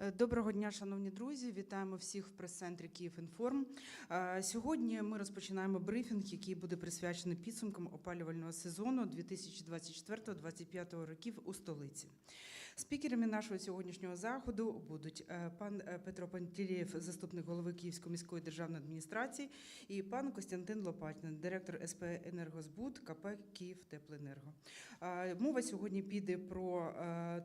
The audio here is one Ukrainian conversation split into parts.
Е, Доброго дня, шановні друзі. Вітаємо всіх в прес-центрі «Київінформ». Е, Сьогодні ми розпочинаємо брифінг, який буде присвячений підсумкам опалювального сезону 2024-2025 років у столиці. Спікерами нашого сьогоднішнього заходу будуть е, пан е, Петро Пантелєєв, заступник голови Київської міської державної адміністрації, і пан Костянтин Лопатін, директор СП «Енергозбуд» КП «Київтеплоенерго». Е, Мова сьогодні піде про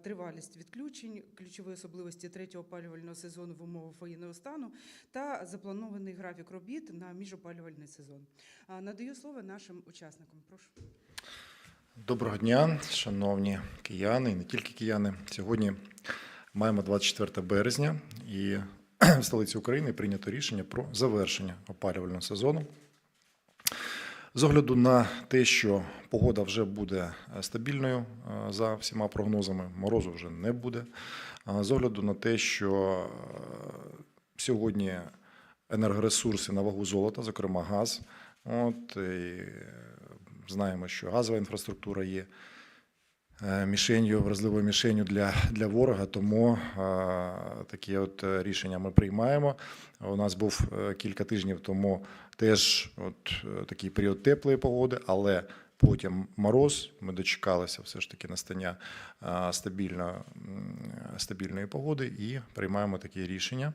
тривалість відключень, ключові особливості третього опалювального сезону в умовах воєнного стану та запланований графік робіт на міжопалювальний сезон. Надаю слово нашим учасникам. Прошу. Доброго дня, шановні кияни, і не тільки кияни. Сьогодні маємо 24 березня, і в столиці України прийнято рішення про завершення опалювального сезону. З огляду на те, що погода вже буде е, стабільною е, за всіма прогнозами, морозу вже не буде. З огляду на те, що е, сьогодні енергоресурси на вагу золота, зокрема газ, от, і знаємо, що газова інфраструктура є е, мішенью, вразливою мішенью для, для ворога, тому е, такі от е, рішення ми приймаємо. У нас був кілька тижнів тому теж от такий період теплої погоди, але потім мороз. Ми дочекалися все ж таки настання стабільно, стабільної погоди і приймаємо такі рішення.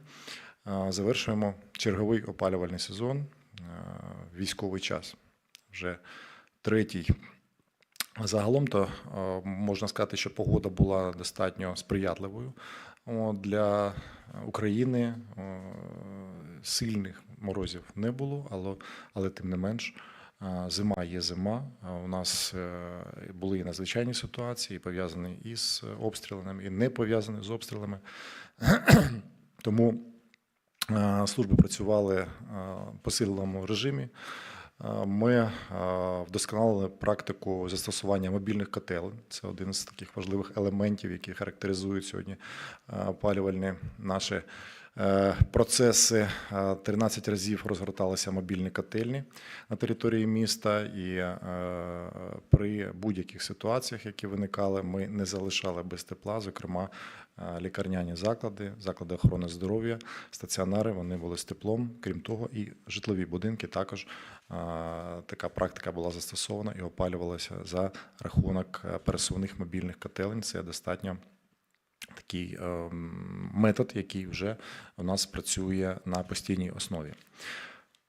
Завершуємо черговий опалювальний сезон, військовий час. Вже третій. Загалом то е, можна сказати, що погода була достатньо сприятливою для України. е, Сильних морозів не було, але, але тим не менш, е, зима є зима. У нас е, були і надзвичайні ситуації, пов'язані із обстрілами, і не пов'язані з обстрілами. Тому е, служби працювали е, в посиленому режимі. Е, Ми е, вдосконалили практику застосування мобільних котелень. Це один з таких важливих елементів, які характеризують сьогодні е, опалювальні наші процеси. Е, 13 разів розгорталися мобільні котельні на території міста, і при будь-яких ситуаціях, які виникали, ми не залишали без тепла, зокрема лікарняні заклади, заклади охорони здоров'я, стаціонари. Вони були з теплом. Крім того, і житлові будинки також така практика була застосована і опалювалася за рахунок е, пересувних мобільних котелень. Це достатньо такий е, метод, який вже у нас працює на постійній основі.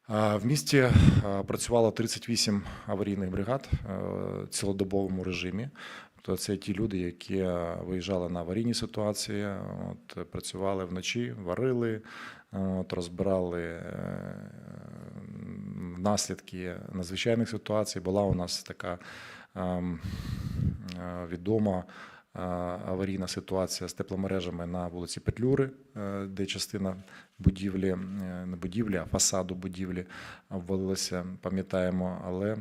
В місті е, працювало 38 аварійних бригад в цілодобовому режимі. То це ті люди, які е, виїжджали на аварійні ситуації, от, працювали вночі, варили, от, розбирали е, наслідки надзвичайних ситуацій. Була у нас така ем, е, відома аварійна ситуація з тепломережами на вулиці Петлюри, де частина будівлі, не будівлі, а фасаду будівлі обвалилася, пам'ятаємо, але.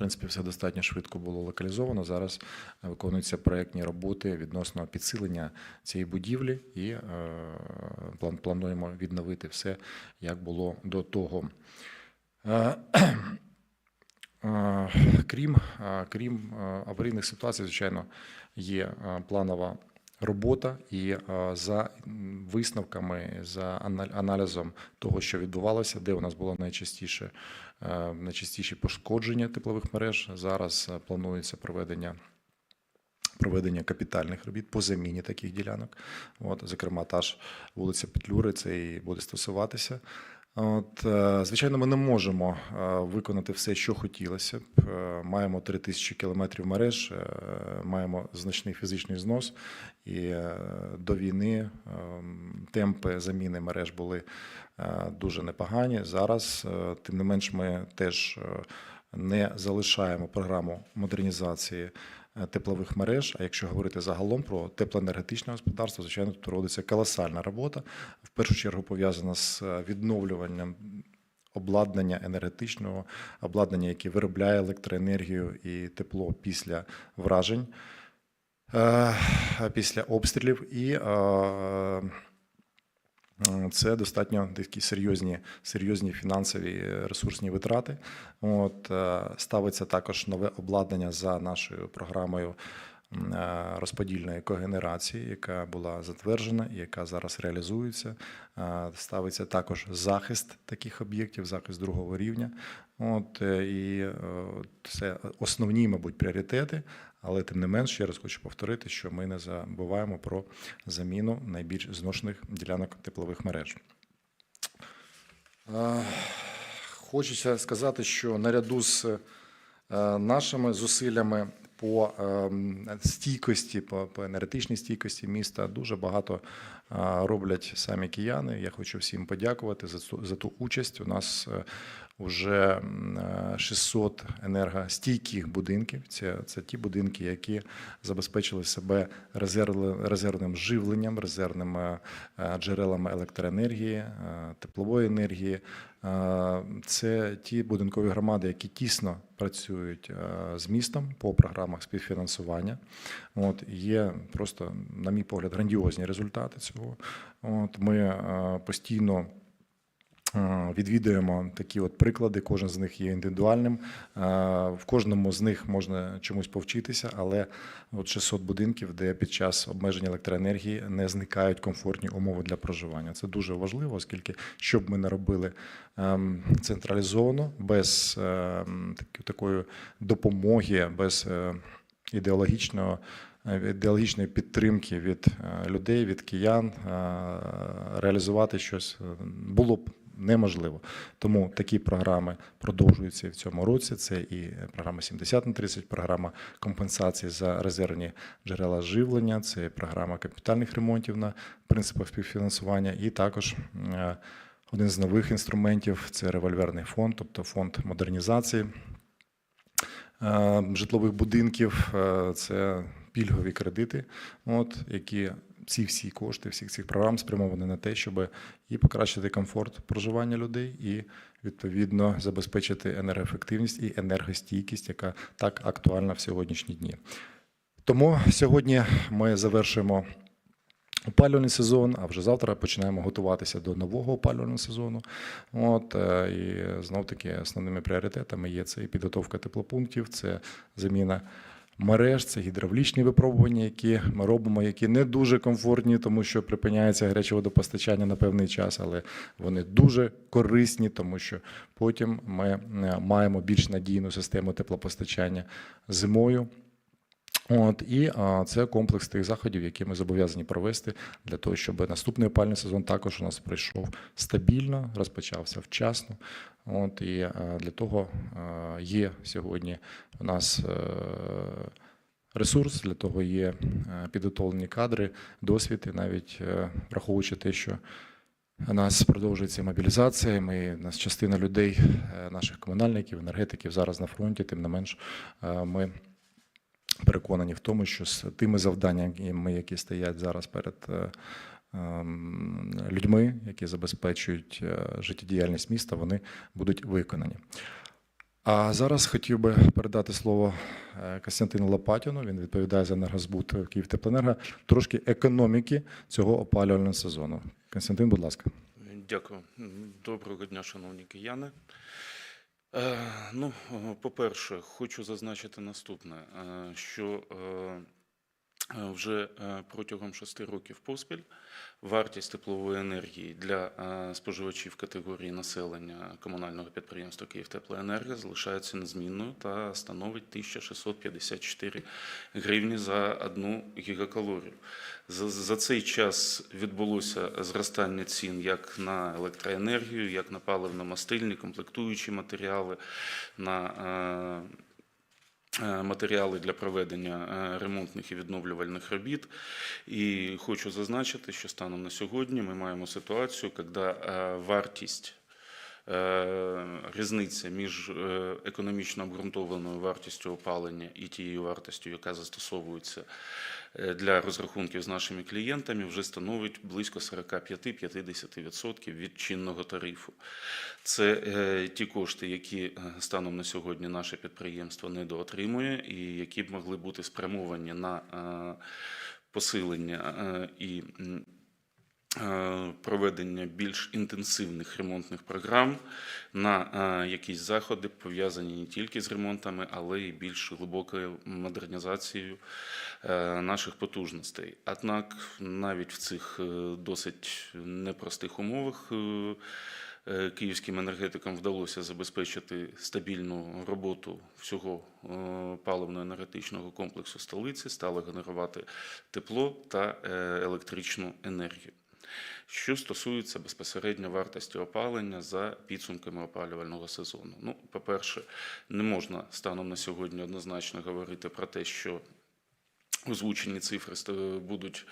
Принципі, все достатньо швидко було локалізовано. Зараз виконуються проєктні роботи відносно підсилення цієї будівлі, і е, план- плануємо відновити все, як було до того. Е, е, Крім, е, крім е, аварійних ситуацій, звичайно, є е, планова робота, і е, за висновками, за аналізом того, що відбувалося, де у нас було найчастіше, е, найчастіші пошкодження теплових мереж. Зараз е, планується проведення. Проведення капітальних робіт по заміні таких ділянок, от, зокрема, та ж вулиця Петлюри, це і буде стосуватися. От, е, звичайно, ми не можемо е, виконати все, що хотілося б. Е, Маємо 3 тисячі кілометрів мереж, маємо значний фізичний знос, і до війни темпи заміни мереж були дуже непогані. Зараз, тим не менш, ми теж не залишаємо програму модернізації теплових мереж. А якщо говорити загалом про теплоенергетичне господарство, звичайно, тут робиться колосальна робота. В першу чергу пов'язана з е, відновлюванням обладнання енергетичного, обладнання, яке виробляє електроенергію і тепло після вражень, е, після обстрілів. І е, Це достатньо такі серйозні, серйозні фінансові е, ресурсні витрати. От, е, ставиться також нове обладнання за нашою програмою е, розподільної когенерації, яка була затверджена і яка зараз реалізується. Е, Ставиться також захист таких об'єктів, захист другого рівня. От е, і е, це основні, мабуть, пріоритети. Але тим не менш, ще раз хочу повторити, що ми не забуваємо про заміну найбільш зношених ділянок теплових мереж. Е, Хочеться сказати, що наряду з е, нашими зусиллями по ем, стійкості, по, енергетичній стійкості міста дуже багато е, роблять самі кияни. Я хочу всім подякувати за ту участь. У нас вже 600 енергостійких будинків. Це, це ті будинки, які забезпечили себе резерв, резервним живленням, резервними е, джерелами електроенергії, е, теплової енергії. Е, Це ті будинкові громади, які тісно працюють е, з містом по програмах співфінансування. От є просто, на мій погляд, грандіозні результати цього. От ми е, постійно. Відвідуємо такі от приклади. Кожен з них є індивідуальним. Е, В кожному з них можна чомусь повчитися, але от 600 будинків, де під час обмеження електроенергії не зникають комфортні умови для проживання. Це дуже важливо, оскільки що б ми не робили ем, централізовано, без ем, такої допомоги, без е, ідеологічного. е, Ідеологічної підтримки від людей, від киян реалізувати щось було б неможливо. Тому такі програми продовжуються і в цьому році. Це і програма 70 на 30, програма компенсації за резервні джерела живлення, це програма капітальних ремонтів на принципах співфінансування, і також е, один з нових інструментів це револьверний фонд, тобто фонд модернізації е, житлових будинків. Е, Це пільгові кредити, от які ці всі кошти всіх цих програм спрямовані на те, щоб і покращити комфорт проживання людей, і відповідно забезпечити енергоефективність і енергостійкість, яка так актуальна в сьогоднішні дні. Тому сьогодні ми завершуємо опалювальний сезон, а вже завтра починаємо готуватися до нового опалювального сезону. От е, і знов таки основними пріоритетами є це і підготовка теплопунктів, це заміна. Мереж, це гідравлічні випробування, які ми робимо, які не дуже комфортні, тому що припиняється гаряче водопостачання на певний час, але вони дуже корисні, тому що потім ми е, маємо більш надійну систему теплопостачання зимою. От і а, це комплекс тих заходів, які ми зобов'язані провести для того, щоб наступний опальний сезон також у нас пройшов стабільно, розпочався вчасно. От і а, для того а, є сьогодні у нас е, ресурс, для того є е, підготовлені кадри, досвід, і навіть е, враховуючи те, що у нас продовжується мобілізація. Ми у нас частина людей, е, наших комунальників, енергетиків зараз на фронті. Тим не менш, е, ми переконані в тому, що з тими завданнями, які стоять зараз перед е, ем, людьми, які забезпечують е, життєдіяльність міста, вони будуть виконані. А зараз хотів би передати слово е, Костянтину Лопатіну. Він відповідає за енергозбут Київтеплоенерго, трошки економіки цього опалювального сезону. Костянтин, будь ласка. Дякую. Доброго дня, шановні кияни. Е, Ну, е, по-перше, хочу зазначити наступне, е, що вже е, протягом шести років поспіль вартість теплової енергії для е, споживачів категорії населення комунального підприємства «Київтеплоенерго» залишається незмінною та становить 1654 гривні за одну гігакалорію. За, цей час відбулося зростання цін як на електроенергію, як на паливно-мастильні, комплектуючі матеріали, на е, е, матеріали для проведення е, ремонтних і відновлювальних робіт. І хочу зазначити, що станом на сьогодні ми маємо ситуацію, коли е, вартість е, різниця між е, економічно обґрунтованою вартістю опалення і тією вартістю, яка застосовується е, для розрахунків з нашими клієнтами, вже становить близько 45-50% від чинного тарифу. Це е, ті кошти, які е, станом на сьогодні наше підприємство недоотримує, і які б могли бути спрямовані на е, посилення е, і е, проведення більш інтенсивних ремонтних програм на е, якісь заходи, пов'язані не тільки з ремонтами, але й більш глибокою модернізацією е, наших потужностей. Однак навіть в цих е, досить непростих умовах е, е, київським енергетикам вдалося забезпечити стабільну роботу всього е, паливно-енергетичного комплексу столиці, стало генерувати тепло та е, електричну енергію. Що стосується безпосередньо вартості опалення за підсумками опалювального сезону. Ну, по-перше, не можна станом на сьогодні однозначно говорити про те, що озвучені цифри будуть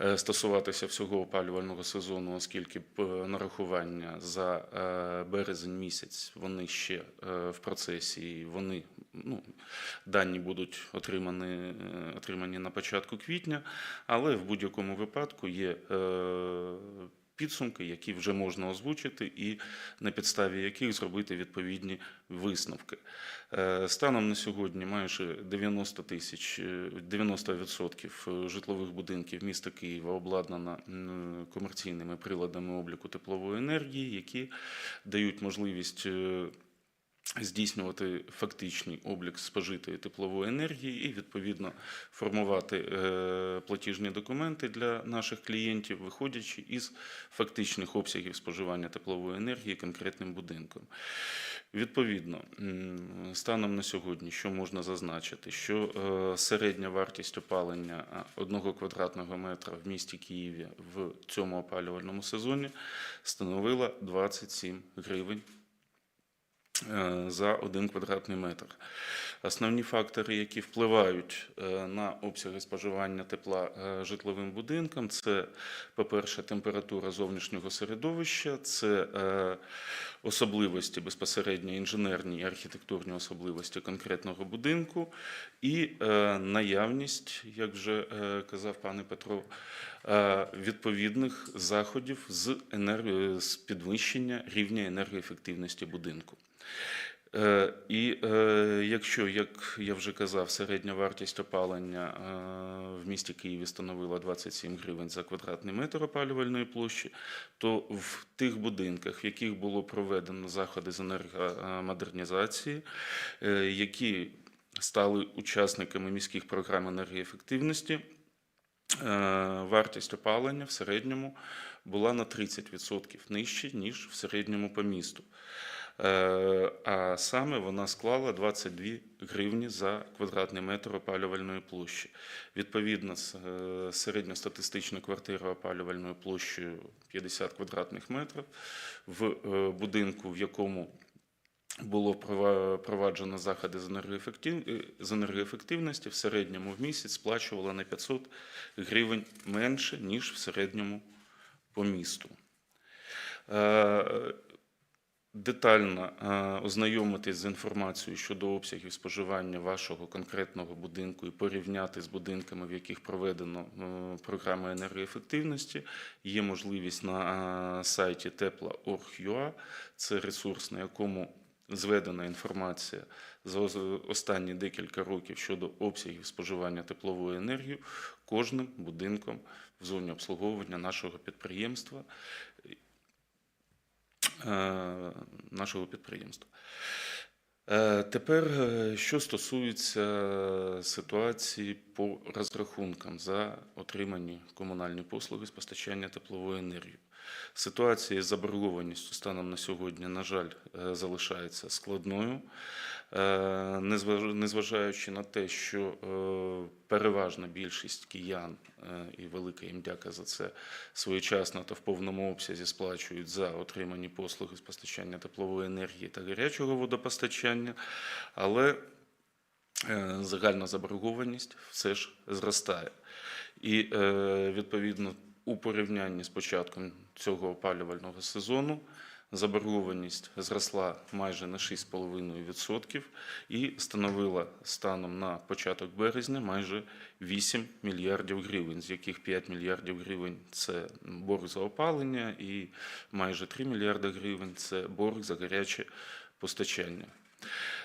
е, стосуватися всього опалювального сезону, оскільки нарахування за е, березень місяць вони ще е, в процесі, вони ну, дані будуть отримані, отримані на початку квітня, але в будь-якому випадку є підсумки, які вже можна озвучити, і на підставі яких зробити відповідні висновки. Е, Станом на сьогодні майже 90 тисяч, е, 90% житлових будинків міста Києва обладнано комерційними приладами обліку теплової енергії, які дають можливість е, здійснювати фактичний облік спожитої теплової енергії і відповідно формувати е, платіжні документи для наших клієнтів, виходячи із фактичних обсягів споживання теплової енергії конкретним будинком. Відповідно, станом на сьогодні, що можна зазначити, що е, середня вартість опалення одного квадратного метра в місті Києві в цьому опалювальному сезоні становила 27 гривень е, за один квадратний метр. Основні фактори, які впливають е, на обсяги споживання тепла е, житловим будинкам, це, по-перше, температура зовнішнього середовища, це е, особливості безпосередньо інженерні і архітектурні особливості конкретного будинку і е, наявність, як вже е, казав пане Петро, е, відповідних заходів з підвищення рівня енергоефективності будинку. Е, І е, якщо, як я вже казав, середня вартість опалення е, в місті Києві становила 27 гривень за квадратний метр опалювальної площі, то в тих будинках, в яких було проведено заходи з енергомодернізації, які стали учасниками міських програм енергоефективності, вартість опалення в середньому була на 30% нижче, ніж в середньому по місту. Е, А саме вона склала 22 гривні за квадратний метр опалювальної площі. Відповідно, е, середньостатистична квартира опалювальною площею 50 квадратних метрів в е, будинку, в якому було проваджено заходи з енергоефектив- з енергоефективності, в середньому в місяць сплачувала на 500 гривень менше, ніж в середньому по місту. Детально е, ознайомитись з інформацією щодо обсягів споживання вашого конкретного будинку і порівняти з будинками, в яких проведено е, програми енергоефективності. Є можливість на е, сайті tepla.org.ua. Це ресурс, на якому зведена інформація за останні декілька років щодо обсягів споживання теплової енергії кожним будинком в зоні обслуговування нашого підприємства нашого підприємства. Е, Тепер, е, що стосується ситуації по розрахункам за отримані комунальні послуги з постачання теплової енергії. Ситуація з заборгованістю станом на сьогодні, на жаль, е, залишається складною, Е, незважаючи на те, що е, переважна більшість киян, е, і велика їм дяка за це, своєчасно та в повному обсязі сплачують за отримані послуги з постачання теплової енергії та гарячого водопостачання, але е, загальна заборгованість все ж зростає. І е, відповідно у порівнянні з початком цього опалювального сезону заборгованість зросла майже на 6,5% і становила станом на початок березня майже 8 мільярдів гривень, з яких 5 мільярдів гривень це борг за опалення і майже 3 мільярди гривень це борг за гаряче постачання.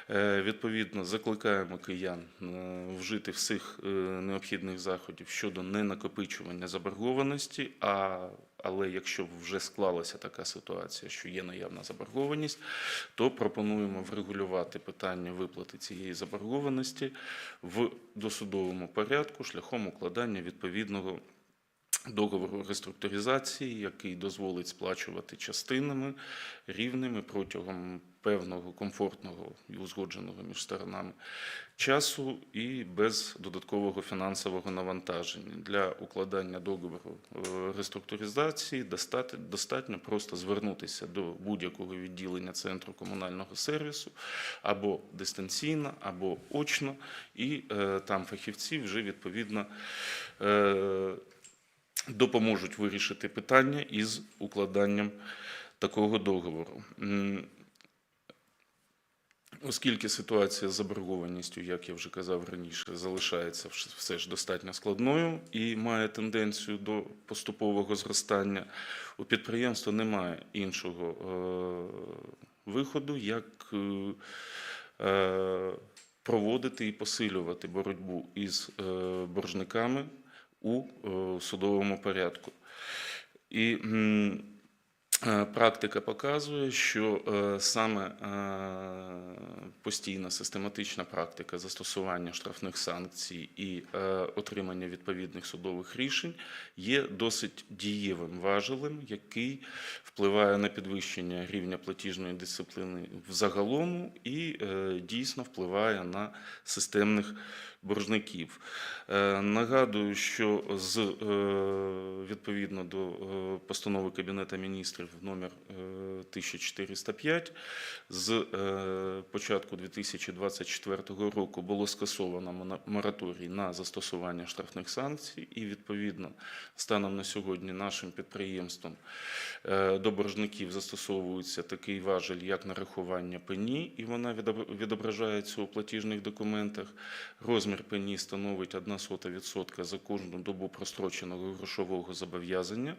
Е, Відповідно, закликаємо киян е, вжити всіх е, необхідних заходів щодо ненакопичування заборгованості. А але якщо вже склалася така ситуація, що є наявна заборгованість, то пропонуємо врегулювати питання виплати цієї заборгованості в досудовому порядку шляхом укладання відповідного договору реструктуризації, який дозволить сплачувати частинами рівними протягом певного комфортного і узгодженого між сторонами часу і без додаткового фінансового навантаження. Для укладання договору е, реструктуризації достатньо, просто звернутися до будь-якого відділення центру комунального сервісу або дистанційно, або очно, і е, там фахівці вже відповідно. Допоможуть вирішити питання із укладанням такого договору. Оскільки ситуація з заборгованістю, як я вже казав раніше, залишається все ж достатньо складною і має тенденцію до поступового зростання, у підприємства немає іншого е, виходу, як е, е, проводити і посилювати боротьбу із боржниками у е, судовому порядку. І е, практика показує, що е, саме постійна систематична практика застосування штрафних санкцій і отримання відповідних судових рішень є досить дієвим важелем, який впливає на підвищення рівня платіжної дисципліни взагалом і е, дійсно впливає на системних боржників. Е, Нагадую, що з е, відповідно до е, постанови Кабінету міністрів номер е, 1405 з початку 2024 року було скасовано мораторій на застосування штрафних санкцій, і відповідно станом на сьогодні нашим підприємством до боржників застосовується такий важель, як нарахування пені, і вона відображається у платіжних документах. Розмір пені становить 1,01% за кожну добу простроченого грошового зобов'язання,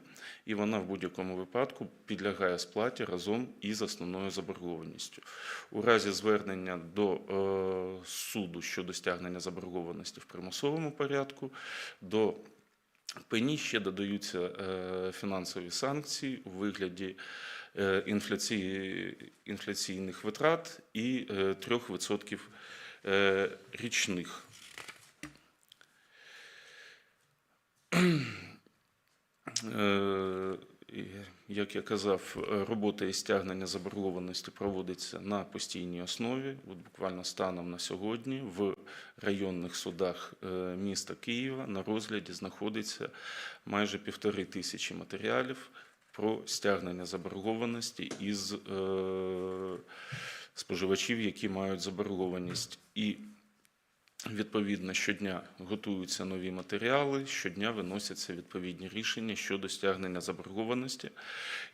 і вона в будь-якому випадку підлягає сплаті разом із основною заборгованістю. У разі звернення до е, суду щодо стягнення заборгованості в примусовому порядку, до пені ще додаються е, фінансові санкції у вигляді е, інфляції, інфляційних витрат і е, 3% е, річних. Е, і, Як я казав, е, робота із стягнення заборгованості проводиться на постійній основі. От буквально станом на сьогодні в районних судах е, міста Києва на розгляді знаходиться майже півтори тисячі матеріалів про стягнення заборгованості із е, споживачів, які мають заборгованість. І Відповідно, щодня готуються нові матеріали, щодня виносяться відповідні рішення щодо стягнення заборгованості.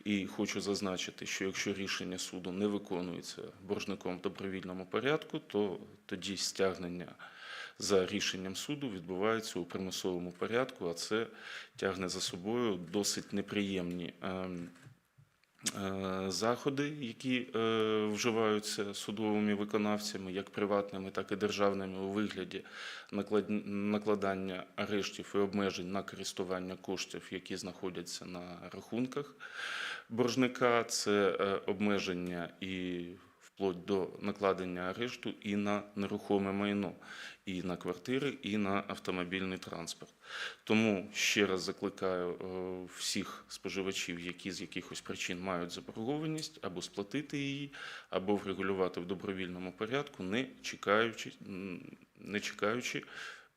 І хочу зазначити, що якщо рішення суду не виконується боржником в добровільному порядку, то тоді стягнення за рішенням суду відбувається у примусовому порядку, а це тягне за собою досить неприємні. Е, Заходи, які е, вживаються судовими виконавцями, як приватними, так і державними, у вигляді наклад- накладання арештів і обмежень на користування коштів, які знаходяться на рахунках боржника, це е, обмеження і вплоть до накладення арешту і на нерухоме майно, і на квартири, і на автомобільний транспорт. Тому ще раз закликаю е, всіх споживачів, які з якихось причин мають заборгованість, або сплатити її, або врегулювати в добровільному порядку, не чекаючи, не чекаючи,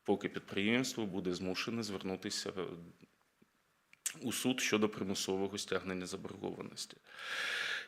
поки підприємство буде змушене звернутися у суд щодо примусового стягнення заборгованості.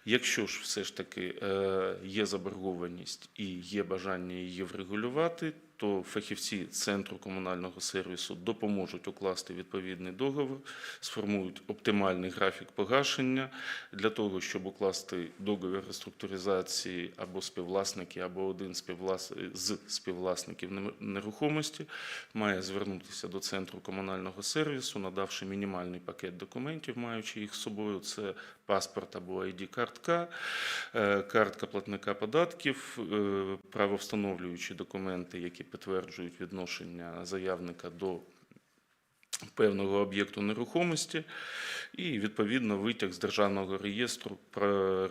Якщо ж все ж таки е, є заборгованість і є бажання її врегулювати, то фахівці центру комунального сервісу допоможуть укласти відповідний договір, сформують оптимальний графік погашення для того, щоб укласти договір реструктуризації або співвласники, або один співвлас... з співвласників нерухомості має звернутися до центру комунального сервісу, надавши мінімальний пакет документів, маючи їх з собою. Це паспорт або ID-картка, е, картка платника податків, е, правовстановлюючі документи, які підтверджують відношення заявника до певного об'єкту нерухомості, і відповідно витяг з державного реєстру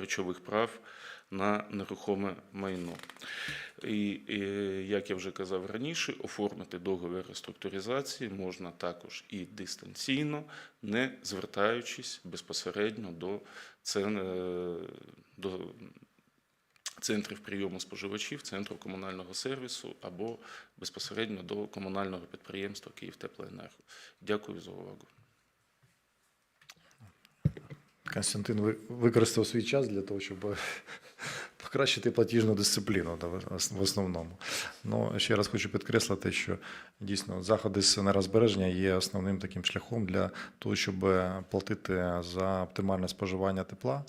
речових прав на нерухоме майно. І, і, як я вже казав раніше, оформити договір реструктуризації можна також і дистанційно, не звертаючись безпосередньо до, цен, е, до центрів прийому споживачів, центру комунального сервісу або безпосередньо до комунального підприємства «Київтеплоенерго». Дякую за увагу. Константин ви- використав свій час для того, щоб покращити платіжну дисципліну в основному. Ну, ще раз хочу підкреслити, що дійсно заходи з енергозбереження є основним таким шляхом для того, щоб платити за оптимальне споживання тепла.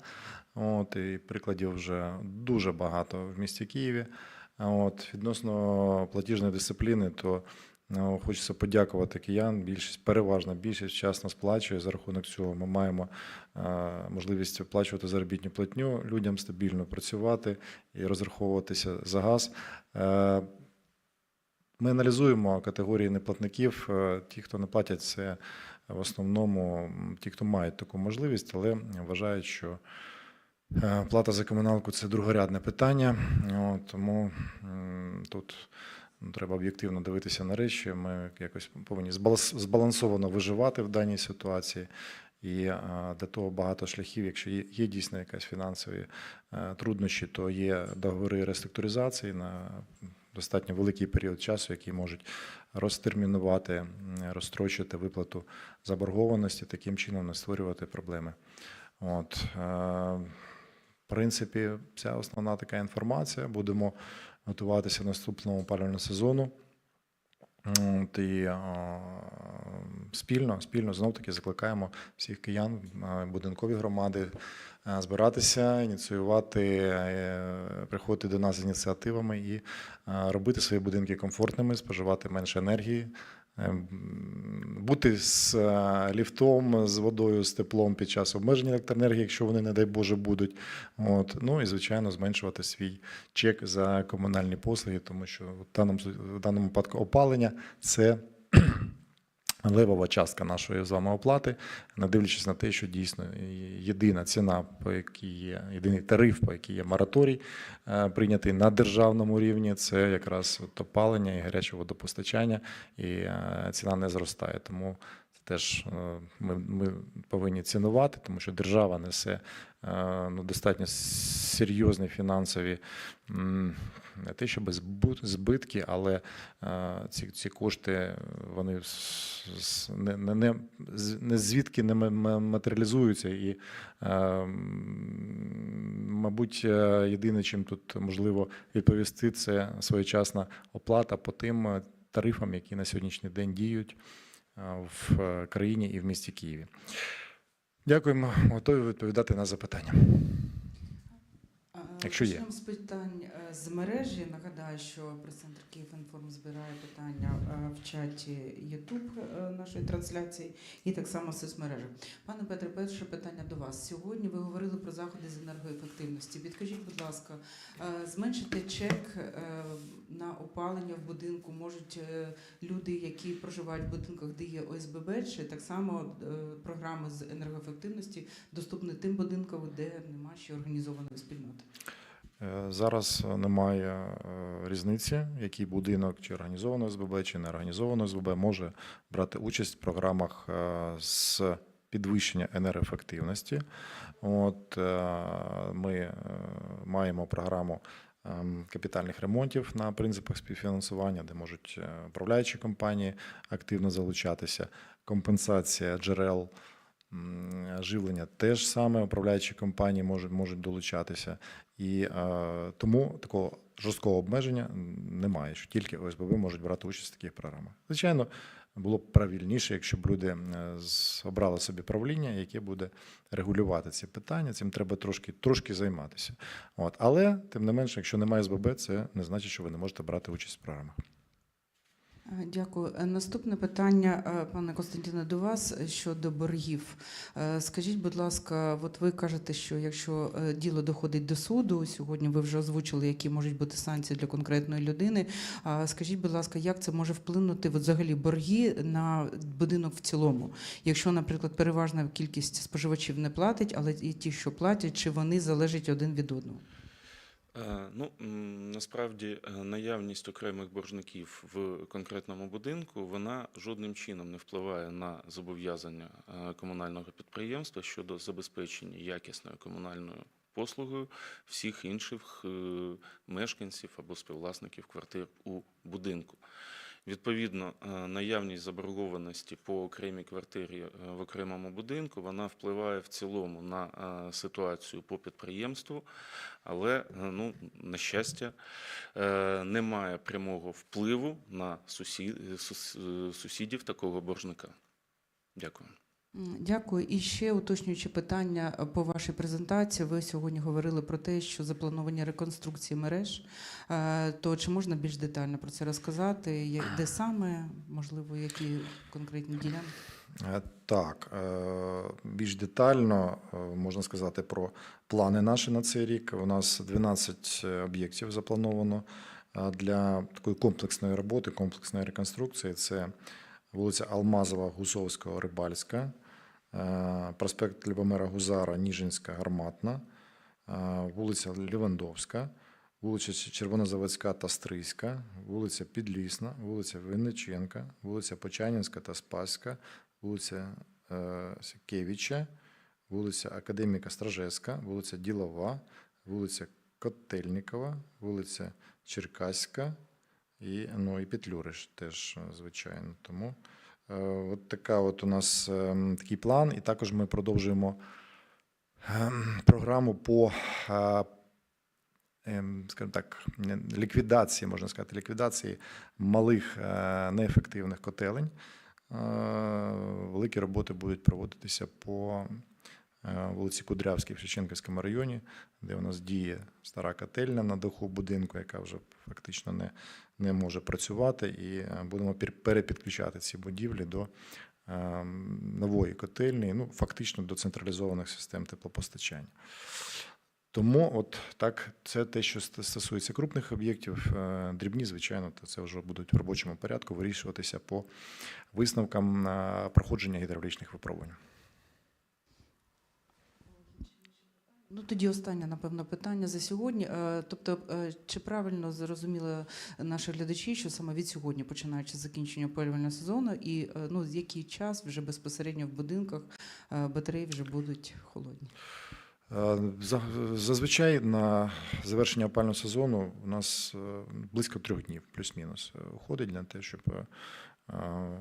От, і прикладів вже дуже багато в місті Києві. От, відносно платіжної дисципліни, то хочеться подякувати киян. Більшість, переважна більшість вчасно сплачує. За рахунок цього ми маємо е, можливість оплачувати заробітну платню людям стабільно працювати і розраховуватися за газ. Е, Ми аналізуємо категорії неплатників. Е, Ті, хто не платять, це в основному ті, хто мають таку можливість, але вважають, що плата за комуналку це другорядне питання. Тому тут ну, треба об'єктивно дивитися на речі. Ми якось повинні збалансовано виживати в даній ситуації. І для того багато шляхів. Якщо є, є дійсно якась фінансові е, труднощі, то є договори реструктуризації на достатньо великий період часу, які можуть розтермінувати, розстрочити виплату заборгованості, таким чином не створювати проблеми. От, е, в принципі, ця основна така інформація. Будемо готуватися наступному опалювального сезону. І спільно, спільно знов таки закликаємо всіх киян, будинкові громади збиратися, ініціювати, е, приходити до нас з ініціативами і робити свої будинки комфортними, споживати менше енергії, бути з е, ліфтом, з водою, з теплом під час обмеження електроенергії, якщо вони, не дай Боже, будуть. От. Ну і, звичайно, зменшувати свій чек за комунальні послуги, тому що в даному, в даному випадку опалення це левова частка нашої з вами оплати, не дивлячись на те, що дійсно єдина ціна, по якій є єдиний тариф, по якій є мораторій, е, прийнятий на державному рівні, це якраз опалення і гаряче водопостачання, і е, ціна не зростає. Тому це теж е, ми, ми повинні цінувати, тому що держава несе ну, достатньо серйозні фінансові не те, щоб збитки, але е, ці, ці кошти вони з- з- не, не, не, звідки не ма- ма- матеріалізуються. І, е, мабуть, е, єдине, чим тут можливо відповісти, це своєчасна оплата по тим е, тарифам, які на сьогоднішній день діють е, в е, країні і в місті Києві. Дякуємо, готові відповідати на запитання. А, Якщо є. Почнемо з питань е, з мережі. Нагадаю, що прес-центр «Київінформ» збирає питання е, в чаті е, нашої трансляції і так само в соцмережах. Пане Петре, перше питання до вас. Сьогодні ви говорили про заходи з енергоефективності. Підкажіть, будь ласка, е, зменшити чек е, на опалення в будинку можуть е, люди, які проживають в будинках, де є ОСББ, чи так само е, програми з енергоефективності доступні тим будинкам, де немає ще організованої спільноти. Е, Зараз немає е, різниці, який будинок чи організовано СББ, чи не організовано СББ може брати участь в програмах е, з підвищення енергоефективності. От е, ми е, маємо програму ем, капітальних ремонтів на принципах співфінансування, де можуть е, управляючі компанії активно залучатися, компенсація джерел живлення теж саме управляючі компанії можуть, можуть долучатися. І е, тому такого жорсткого обмеження немає, що тільки ОСББ можуть брати участь в таких програмах. Звичайно, було б правильніше, якщо б люди обрали собі правління, яке буде регулювати ці питання. Цим треба трошки, трошки займатися. От. Але, тим не менше, якщо немає СББ, це не значить, що ви не можете брати участь в програмах. Е, Дякую. Е, Наступне питання, е, пане Костянтине, до вас щодо боргів. Скажіть, будь ласка, от ви кажете, що якщо діло доходить до суду, сьогодні ви вже озвучили, які можуть бути санкції для конкретної людини. Скажіть, будь ласка, як це може вплинути взагалі борги на будинок в цілому? Якщо, наприклад, переважна кількість споживачів не платить, але і ті, що платять, чи вони залежать один від одного? Е, Ну, насправді е, наявність окремих боржників в конкретному будинку вона жодним чином не впливає на зобов'язання е, комунального підприємства щодо забезпечення якісною комунальною послугою всіх інших мешканців або співвласників квартир у будинку. Відповідно, е, наявність заборгованості по окремій квартирі е, в окремому будинку вона впливає в цілому на е, ситуацію по підприємству, але, ну, на щастя, немає прямого впливу на сусід, сусідів такого боржника. Дякую. Дякую. І ще уточнюючи питання е, по вашій презентації. Ви сьогодні говорили про те, що заплановані реконструкції мереж. Е, То чи можна більш детально про це розказати? Де саме, можливо, які конкретні ділянки? Е, Так, більш детально можна сказати про плани наші на цей рік. У нас 12 об'єктів заплановано для такої комплексної роботи, комплексної реконструкції. Це вулиця Алмазова, Гусовського, Рибальська, е, проспект Любомира Гузара, Ніжинська, Гарматна, е, вулиця Лівандовська, вулиця Червонозаводська та Стрийська, вулиця Підлісна, вулиця Винниченка, вулиця Почайнінська та Спаська, вулиця е, Сікевича, вулиця Академіка Стражеска, вулиця Ділова, вулиця Котельникова, вулиця Черкаська і, ну, і Петлюриш теж, е, звичайно. Тому е, от така от у нас е, такий план, і також ми продовжуємо е, програму по. е, ем, скажімо так, ліквідації, можна сказати, ліквідації малих е, неефективних котелень. Е, Великі роботи будуть проводитися по е, вулиці Кудрявській в Шевченківському районі, де у нас діє стара котельня на даху будинку, яка вже фактично не, не може працювати. І е, будемо перепідключати ці будівлі до е, нової котельні, ну, фактично до централізованих систем теплопостачання. Тому, от так, це те, що стосується крупних об'єктів. Е, Дрібні, звичайно, то це вже будуть в робочому порядку вирішуватися по висновкам проходження гідравлічних випробувань. Ну тоді останнє, напевно, питання за сьогодні. Е, Тобто, е, чи правильно зрозуміли наші глядачі, що саме від сьогодні, починаючи з закінчення опалювального сезону, і е, ну який час вже безпосередньо в будинках батареї вже будуть холодні? Зазвичай на завершення опального сезону у нас близько трьох днів, плюс-мінус, уходить для те, щоб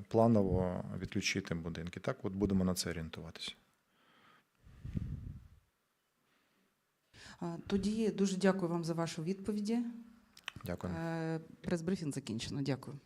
планово відключити будинки. Так, от будемо на це орієнтуватися. Тоді дуже дякую вам за ваші відповіді. Дякую. Е, Прес-брифінг закінчено. Дякую.